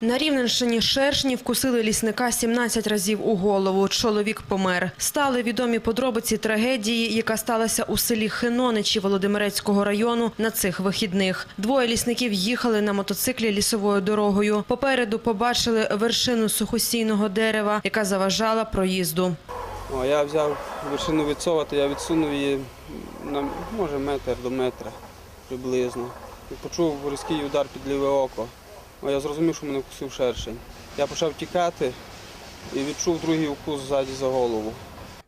На Рівненщині шершні вкусили лісника 17 разів у голову. Чоловік помер. Стали відомі подробиці трагедії, яка сталася у селі Хиноничі Володимирецького району на цих вихідних. Двоє лісників їхали на мотоциклі лісовою дорогою. Попереду побачили вершину сухосійного дерева, яка заважала проїзду. О, я взяв вершину відсовати, я відсунув її на може метр до метра приблизно. І почув різкий удар під ліве око. О, я зрозумів, що мене вкусив шершень. Я почав тікати і відчув другий укус ззаді за голову.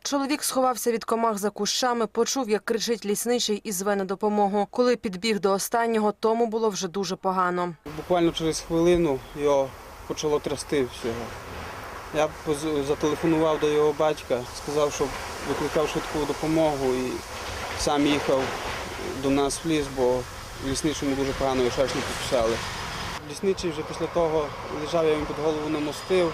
Чоловік сховався від комах за кущами, почув, як кричить лісничий і зве на допомогу. Коли підбіг до останнього, тому було вже дуже погано. Буквально через хвилину його почало трясти всього. Я зателефонував до його батька, сказав, щоб викликав швидку допомогу і сам їхав до нас в ліс, бо лісничому дуже погано і шершні покусали. Лісничий вже після того лежав, я йому під голову намостив.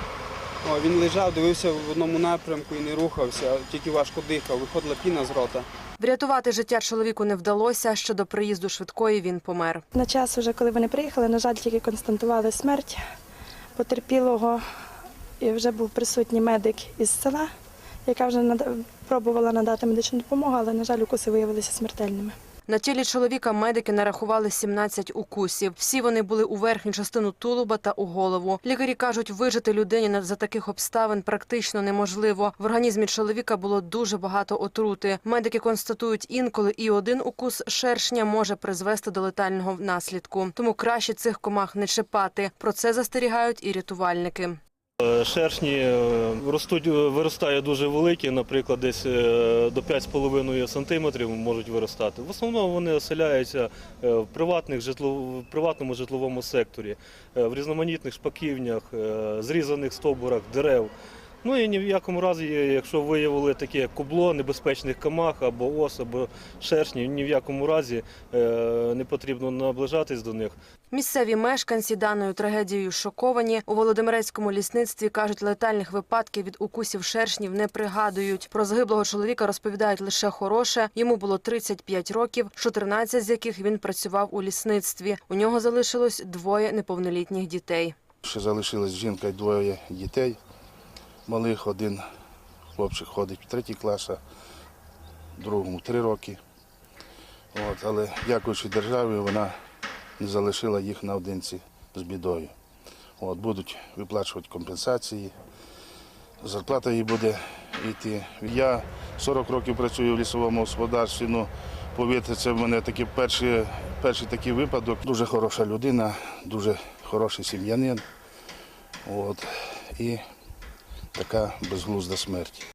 О, він лежав, дивився в одному напрямку і не рухався, тільки важко дихав, виходила піна з рота. Врятувати життя чоловіку не вдалося. Щодо приїзду швидкої він помер. На час, вже коли вони приїхали, на жаль, тільки констатували смерть потерпілого. І вже був присутній медик із села, яка вже пробувала надати медичну допомогу, але, на жаль, укуси виявилися смертельними. На тілі чоловіка медики нарахували 17 укусів. Всі вони були у верхню частину тулуба та у голову. Лікарі кажуть, вижити людині за таких обставин практично неможливо. В організмі чоловіка було дуже багато отрути. Медики констатують, інколи і один укус шершня може призвести до летального наслідку. Тому краще цих комах не чіпати. Про це застерігають і рятувальники. Е, Шершні е, ростуть, виростає дуже великі, наприклад, десь е, до 5,5 сантиметрів можуть виростати. В основному вони оселяються в приватних в приватному житловому секторі, в різноманітних шпаківнях, зрізаних стовбурах дерев. Ну і ні в якому разі, якщо виявили таке кубло небезпечних камах або ос, або шершні, ні в якому разі е, не потрібно наближатись до них. Місцеві мешканці даною трагедією шоковані. У Володимирецькому лісництві кажуть, летальних випадків від укусів шершнів не пригадують. Про загиблого чоловіка розповідають лише хороше. Йому було 35 років, 14 з яких він працював у лісництві. У нього залишилось двоє неповнолітніх дітей. Ще залишилась жінка і двоє дітей. Малих один хлопчик ходить в третій клас, другому три роки. От, але дякуючи державі, вона не залишила їх наодинці з бідою. От, будуть виплачувати компенсації, зарплата їй буде йти. Я 40 років працюю в лісовому господарстві. Ну, повірте, це в мене такий перший, перший такий випадок. Дуже хороша людина, дуже хороший сім'янин. От, і така безглузда смерть.